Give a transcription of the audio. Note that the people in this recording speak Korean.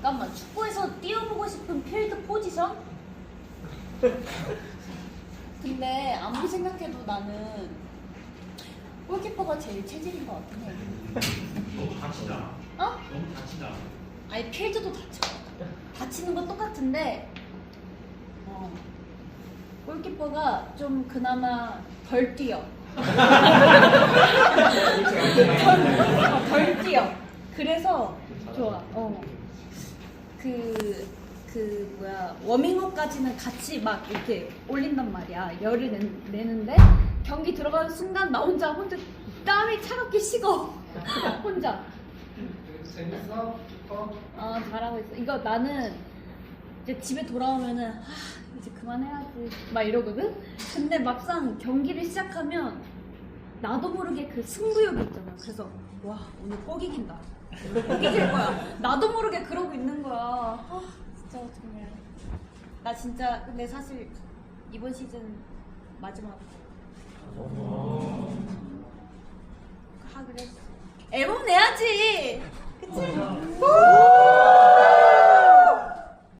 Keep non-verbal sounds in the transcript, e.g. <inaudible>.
잠깐만 축구에서 뛰어보고 싶은 필드 포지션? <laughs> 근데 아무리 생각해도 나는 골키퍼가 제일 체질인 것 같긴 해. 너무 다치다. 어? 너무 다치다. 아니 필드도 다쳐. 다치는 건 똑같은데 어, 골키퍼가 좀 그나마 덜 뛰어. 덜, 어, <laughs> 덜 뛰어. 그래서 좋아. 어. 그, 그, 뭐야, 워밍업까지는 같이 막 이렇게 올린단 말이야. 열을 내, 내는데, 경기 들어가는 순간 나 혼자, 혼자 땀이 차갑게 식어. <laughs> 혼자. 재밌어? 어? 어, 잘하고 있어. 이거 나는 이제 집에 돌아오면은, 아, 이제 그만해야지. 막 이러거든? 근데 막상 경기를 시작하면, 나도 모르게 그 승부욕이 있잖아. 그래서, 와, 오늘 꼭 이긴다. 꼭 이길 거야. 나도 모르게 그러고 있는 거야. 아, 진짜 정말. 나 진짜, 근데 사실 이번 시즌 마지막. 하기로 했어. 앨범 내야지! 그치? 우!